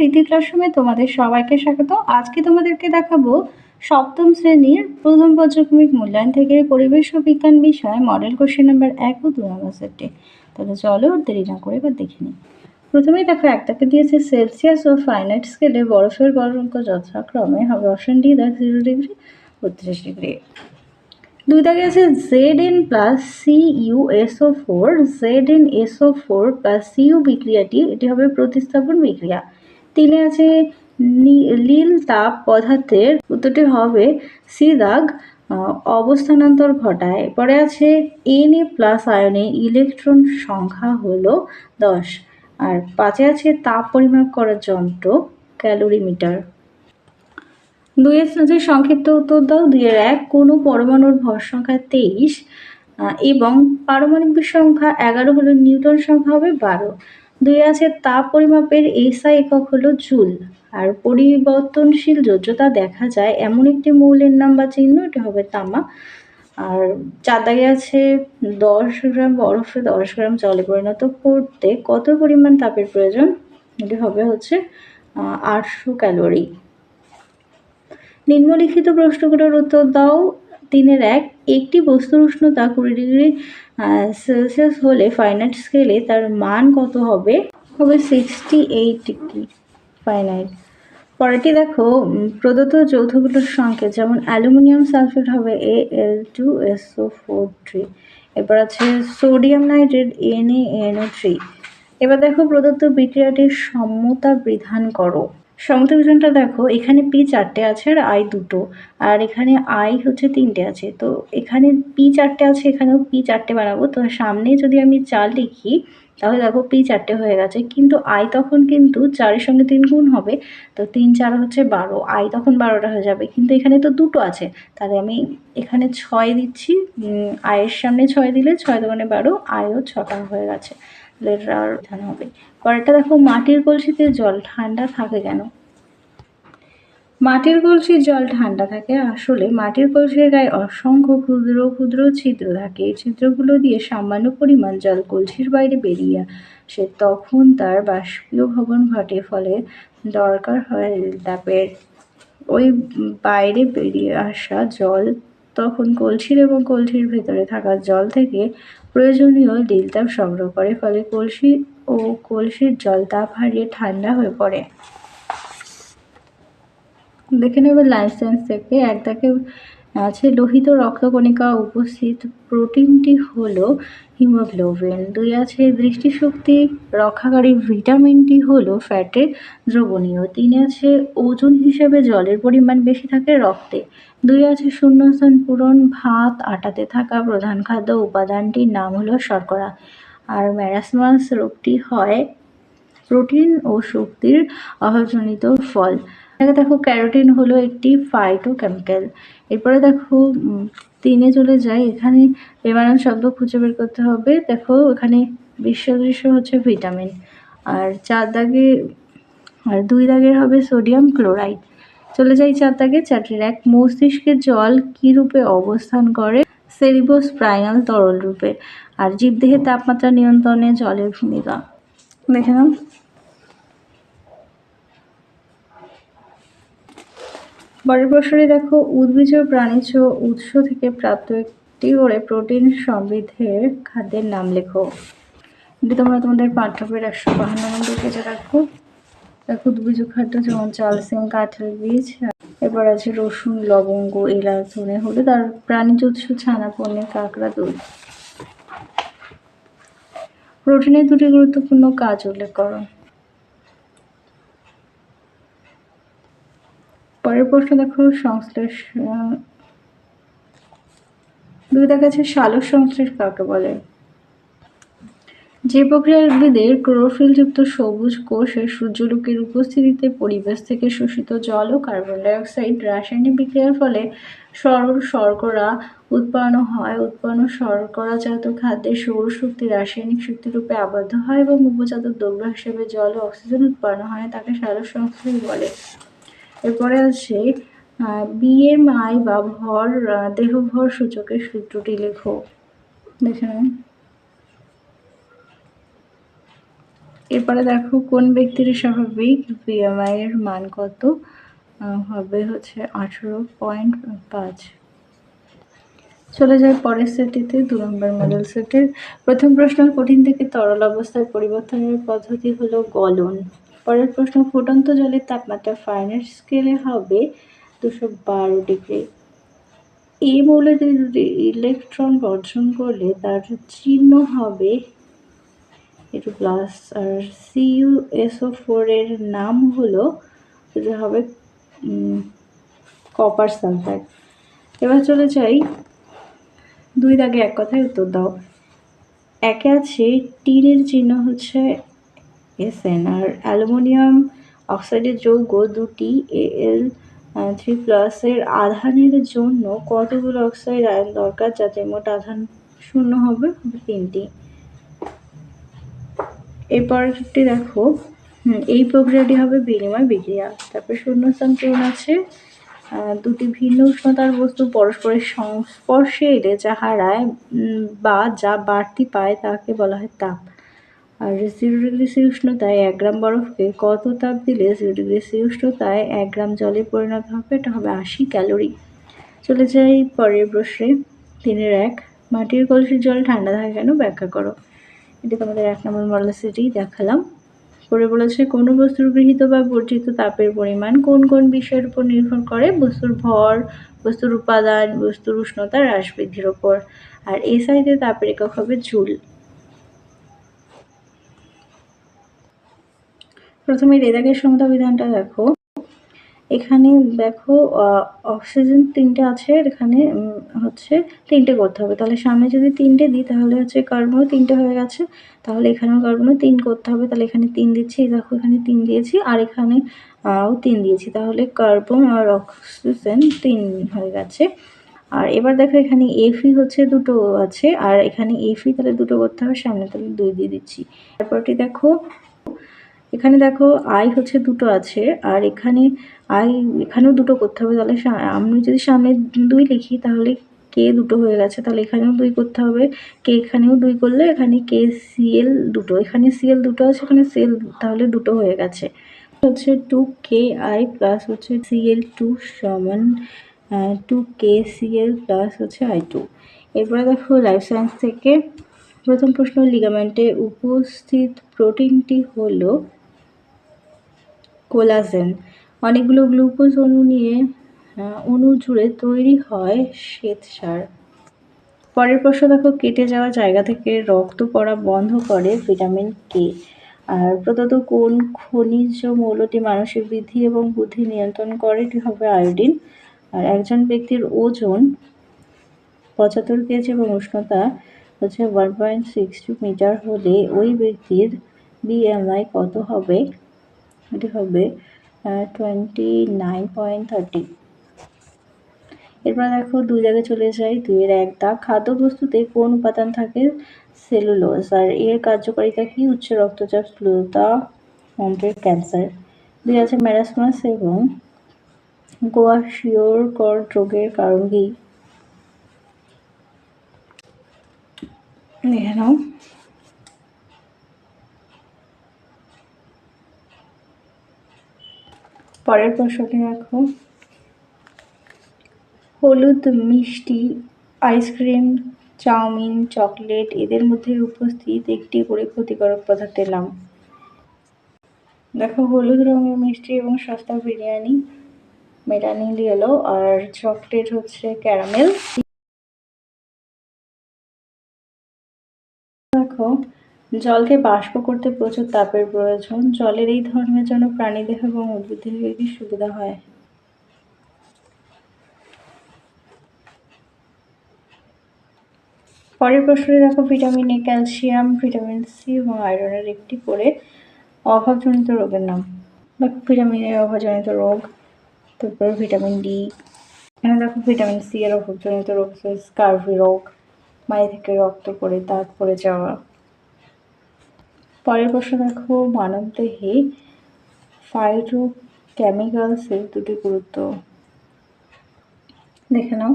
রীতি ক্লাসরুমে তোমাদের সবাইকে স্বাগত। আজকে তোমাদেরকে দেখাবো সপ্তম শ্রেণির প্রথম পর্যক্রমিক মূল্যায়ন থেকে পরিবেশ ও বিজ্ঞান বিষয় মডেল কোশ্চেন নাম্বার এক ও দু নম্বর সেটটি তাহলে চলো দেরি না করে এবার দেখে নিই। প্রথমেই দেখো একটাকে দিয়েছে সেলসিয়াস ও ফাইনাইট স্কেলে বরফের গলনাঙ্ক যথাক্রমে হবে অপশন ডি দেখ জিরো ডিগ্রি বত্রিশ ডিগ্রি দুই দাগে আছে Z N plus C U SO four Z N SO four plus C U বিক্রিয়াটি, এটি হবে প্রতিস্থাপন বিক্রিয়া। তিনে আছে নীল তাপ পদার্থের, উত্তরটি হবে সি দাগ অবস্থানান্তর ঘটায়। পরে আছে এন এ প্লাস আয়নে ইলেকট্রন সংখ্যা হলো দশ। আর পাঁচে আছে তাপ পরিমাপ করার যন্ত্র ক্যালোরিমিটার দুইয়ের সাথে সংক্ষিপ্ত উত্তর দাও। দুইয়ের এক, কোনো পরমাণুর ভর সংখ্যা তেইশ এবং পারমাণবিক সংখ্যা এগারো হলো নিউটন সংখ্যা হবে বারো। দুই আছে তাপ পরিমাপের এসআই একক হলো জুল। আর পরিবর্তনশীল যোজ্যতা দেখা যায় এমন একটি মৌলের নাম বা চিহ্ন, এটি হবে তামা। আর চার দাগে আছে দশ গ্রাম বরফে দশ গ্রাম জলে পরিণত করতে কত পরিমাণ তাপের প্রয়োজন? এটি হবে হচ্ছে আটশো ক্যালোরি। নিম্নলিখিত প্রশ্নগুলোর উত্তর দাও। তিনের এক, একটি বস্তুর উষ্ণতা কুড়ি ডিগ্রি সেলসিয়াস হলে ফাইনাইট স্কেলে তার মান কত হবে? হবে সিক্সটি এইট ডিগ্রি ফাইনাইট। পরেরটি দেখো প্রদত্ত যৌথগুলোর সংকেত যেমন অ্যালুমিনিয়াম সালফেট হবে A L two SO four three এবার আছে sodium nitrate N A NO three এবার দেখো প্রদত্ত বিক্রিয়াটির সম্মতা বিধান করো। বিধানটা দেখো, এখানে পি চারটে আছে আর আই দুটো। আর এখানে আই হচ্ছে তিনটে আছে। তো এখানে পি চারটে আছে, এখানেও পি চারটে বানাবো। তো সামনে যদি আমি চার লিখি, তাহলে দেখো পি চারটে হয়ে গেছে। কিন্তু আই তখন কিন্তু চারের সঙ্গে তিন গুণ হবে। তো তিন চার হচ্ছে বারো। আই তখন বারোটা হয়ে যাবে। কিন্তু এখানে তো দুটো আছে। তাহলে আমি এখানে ছয় দিচ্ছি। আয়ের সামনে ছয় দিলে ছয় দোকানে বারো আয়ও ছটা হয়ে গেছে। তাহলে এটার হবে। পরেরটা দেখো, মাটির কলসিতে জল ঠান্ডা থাকে কেন? মাটির কলসির জল ঠান্ডা থাকে আসলে মাটির কলসির গায়ে অসংখ্য ক্ষুদ্র ক্ষুদ্র ছিদ্র থাকে। এই ছিদ্রগুলো দিয়ে সামান্য পরিমাণ জল কলসির বাইরে বেরিয়ে আসে। তখন তার বাষ্পীয় ভবন ঘটে, ফলে দরকার হয় তাপের ওই বাইরে বেরিয়ে আসা জল। তখন কলসির এবং কলসির ভেতরে থাকা জল থেকে প্রয়োজনীয় নীলতাপ সংগ্রহ করে ফলে কলসি ও কলসির জল তাপ হারিয়ে ঠান্ডা হয়ে পড়ে। দেখে নেবে লাইসেন্স থেকে এক দাগে আছে লোহিত রক্তকণিকা উপস্থিত। প্রোটিনটি হলো হিমোগ্লোবিন। দুই আছে দৃষ্টিশক্তি রক্ষাকারী ভিটামিনটি হলো ফ্যাটের দ্রবণীয়। তিন আছে ওজন হিসেবে জলের পরিমাণ বেশি থাকে রক্তে। দুই আছে শূন্যস্থান পূরণ, ভাত আটাতে থাকা প্রধান খাদ্য উপাদানটির নাম হলো শর্করা। আর ম্যারাসমাস রোগটি হয় প্রোটিন ও শক্তির অভাবজনিত ফল। এখানে দেখো ক্যারোটিন হলো একটি ফাইটোকেমিক্যাল এরপরে দেখো তিনে চলে যাই এখানে বেমানান শব্দ খুঁজে বের করতে হবে। দেখো, এখানে বিশ্বদৃশ্য হচ্ছে ভিটামিন আর চার দাগে, আর দুই দাগের হবে সোডিয়াম ক্লোরাইড চলে যাই চার দাগে, চারটির এক। মস্তিষ্কের জল কী রূপে অবস্থান করে? সেরিবোস্প্রাইনাল তরল রূপে। আর জীবদেহের তাপমাত্রা নিয়ন্ত্রণে জলের ভূমিকা। দেখে নাও। পরের প্রশ্নে দেখো উদ্ভিজ প্রাণীজ উৎস থেকে প্রাপ্ত একটি করে প্রোটিন সমৃদ্ধের খাদ্যের নাম লেখো। এটি তোমরা তোমাদের পাঠ্যবইয়ের একশো বাহান্ন নম্বর পেজে রাখো। দেখো উদ্ভিজ খাদ্য যেমন চাল, সিম, কাঁঠাল, বীজ এবার আছে রসুন, লবঙ্গ, এলাচ, ধনে, হলুদ, আর প্রাণীজ উৎস ছানা, পনির, কাঁকড়া দুধ প্রোটিনের দুটি গুরুত্বপূর্ণ কাজ উল্লেখ করো। প্রশ্ন দেখো, সংশ্লেষ দুই দেখা যাচ্ছে সালোক সংশ্লেষ কাকে বলে? যে প্রক্রিয়ায় উদ্ভিদের ক্লোরোফিলযুক্ত সবুজ কোষে সূর্যালোকের উপস্থিতিতে পরিবেশ থেকে শোষিত জল ও কার্বন ডাইঅক্সাইড রাসায়নিক বিক্রিয়ার ফলে সরল শর্করা উৎপন্ন হয়। উৎপন্ন শর্করাজাত খাদ্যে সৌরশক্তি রাসায়নিক শক্তিরূপে আবদ্ধ হয় এবং উপজাত দ্রব্য হিসেবে জল ও অক্সিজেন উৎপন্ন হয়, তাকে সালোক সংশ্লেষ বলে। এরপরে আছে বিএমআই বা ভর দেহভর সূচকের সূত্রটি লেখো। দেখে নেন এরপরে দেখো, কোন ব্যক্তির স্বাভাবিক বিএমআই এর মান কত? হবে হচ্ছে আঠেরো পয়েন্ট পাঁচ। চলে যায় পরের সেটিতে দু নম্বর মডেল সেটের প্রথম প্রশ্ন, কঠিন থেকে তরল অবস্থায় পরিবর্তনের পদ্ধতি হলো গলন। পরের প্রশ্ন, ফুটন্ত জলের তাপমাত্রা ফারেনহাইট স্কেলে হবে দুশো বারো ডিগ্রি। এই যদি ইলেকট্রন বর্জন করলে তার চিহ্ন হবে একটু প্লাস আর সিইউ এসও ফোর এর নাম হলো যেটা হবে কপার সালফাইড এবার চলে যাই। দুই দাগে এক কথায় উত্তর দাও। একে আছে টিনের চিহ্ন হচ্ছে এসএন আর অ্যালুমিনিয়াম অক্সাইডের যৌগ দুটি এল থ্রি প্লাসের আধানের জন্য কতগুলো অক্সাইড আয়ন দরকার? যাতে মোট আধান শূন্য হবে তিনটি। এরপরটি দেখো। এই প্রক্রিয়াটি হবে বিনিময় বিক্রিয়া। তারপর শূন্যস্থান পূরণ আছে। দুটি ভিন্ন উষ্ণতার বস্তু পরস্পরের সংস্পর্শে এলে যা হারায় বা যা বাড়তি পায় তাকে বলা হয় তাপ। আর জিরো ডিগ্রি সি উষ্ণতায় এক গ্রাম বরফকে কত তাপ দিলে জিরো ডিগ্রি সি উষ্ণতায় এক গ্রাম জলে পরিণত হবে? এটা হবে আশি ক্যালোরি। চলে যাই পরের প্রশ্নে। তিনের এক, মাটির কলসির জল ঠান্ডা থাকে কেন? ব্যাখ্যা করো। এটা তোমাদের এক নম্বর মডেল সেটি দেখালাম। পরে বলেছে, কোনো বস্তুর গৃহীত বা বর্জিত তাপের পরিমাণ কোন কোন বিষয়ের উপর নির্ভর করে? বস্তুর ভর, বস্তুর উপাদান, বস্তুর উষ্ণতা হ্রাস বৃদ্ধির ওপর আর এসআইতে তাপের একক হবে জুল। প্রথমে রেদাকের সমতা বিধানটা দেখো। এখানে দেখো অক্সিজেন তিনটে আছে, এখানে হচ্ছে তিনটে করতে হবে। তাহলে সামনে যদি তিনটে দিই, তাহলে হচ্ছে কার্বনও তিনটে হয়ে গেছে। তাহলে এখানেও কার্বনও তিন করতে হবে, তাহলে এখানে তিন দিচ্ছি দেখো এখানে তিন দিয়েছি, আর এখানে তিন দিয়েছি। তাহলে কার্বন আর অক্সিজেন তিন হয়ে গেছে। আর এবার দেখো এখানে এফি হচ্ছে দুটো আছে, আর এখানে এফি তাহলে দুটো করতে হবে, সামনে তাহলে দুই দিয়ে দিচ্ছি। তারপরটি দেখো এখানে দেখো আই হচ্ছে দুটো আছে, আর এখানে আই এখানেও দুটো করতে হবে। তাহলে আমি যদি সামনে দুই লিখি, তাহলে কে দুটো হয়ে গেছে। তাহলে এখানেও দুই করতে হবে। কে এখানেও দুই করলে এখানে কে সিএল দুটো। এখানে সিএল দুটো আছে, এখানে সিএল তাহলে দুটো হয়ে গেছে। হচ্ছে টু কে আই প্লাস হচ্ছে সিএল টু সমান টু কে সিএল প্লাস হচ্ছে আই টু এরপরে দেখো লাইফ সায়েন্স থেকে প্রথম প্রশ্ন লিগামেন্টে উপস্থিত প্রোটিনটি হলো কোলাজেন। অনেকগুলো গ্লুকোজ অণু নিয়ে অণু জুড়ে তৈরি হয় শ্বেতসার পরের প্রশ্ন দেখো, কেটে যাওয়া জায়গা থেকে রক্ত পড়া বন্ধ করে ভিটামিন কে আর প্রদত্ত কোন খনিজ মৌলটি মানসিক বৃদ্ধি এবং বুদ্ধি নিয়ন্ত্রণ করে? এটি হবে আয়োডিন। আর একজন ব্যক্তির ওজন পঁচাত্তর কেজি এবং উষ্ণতা হচ্ছে one point six two metre হলে ওই ব্যক্তির বিএমআই কত হবে? এটি হবে টোয়েন্টি নাইন পয়েন্ট থার্টি এরপর দেখো দুই জায়গায় চলে যাই, দুইয়ের এক দাগ। খাদ্যবস্তুতে কোন উপাদান থাকে? সেলুলোজ। আর এর কার্যকারিতা কি? উচ্চ রক্তচাপ, স্থূলতা, অন্ত্রের ক্যান্সার। দুই আছে ম্যারাসমাস এবং গোয়া শিওর কর রোগের কারণ কি? নাও। পরের প্রশ্নটি দেখো হলুদ, মিষ্টি, আইসক্রিম, চাউমিন, চকলেট এদের মধ্যে উপস্থিত একটি করে ক্ষতিকারক পদার্থের নাম। দেখো, হলুদ রঙের মিষ্টি এবং সস্তা বিরিয়ানি মেটানিল ইয়েলো, আর চকলেট হচ্ছে ক্যারামেল। জলকে বাষ্প করতে প্রচুর তাপের প্রয়োজন। জলের এই ধর্মের জন্য প্রাণীদেহ এবং উদ্ভিদের কি সুবিধা হয়। পরের প্রশ্নে দেখো, vitamin A calcium, vitamin C এবং আয়রনের একটি করে অভাবজনিত রোগের নাম। দেখো ভিটামিন এর অভাবজনিত রোগ, তারপর ভিটামিন ডি। এখানে দেখো, ভিটামিন সি এর অভাবজনিত রোগ স্কার্ভি রোগ মাই থেকে রক্ত পড়ে, দাঁত পড়ে যাওয়া। পরের প্রশ্ন দেখো মানবদেহে ফাইটো কেমিক্যালসের দুটি গুরুত্ব। দেখে নাও।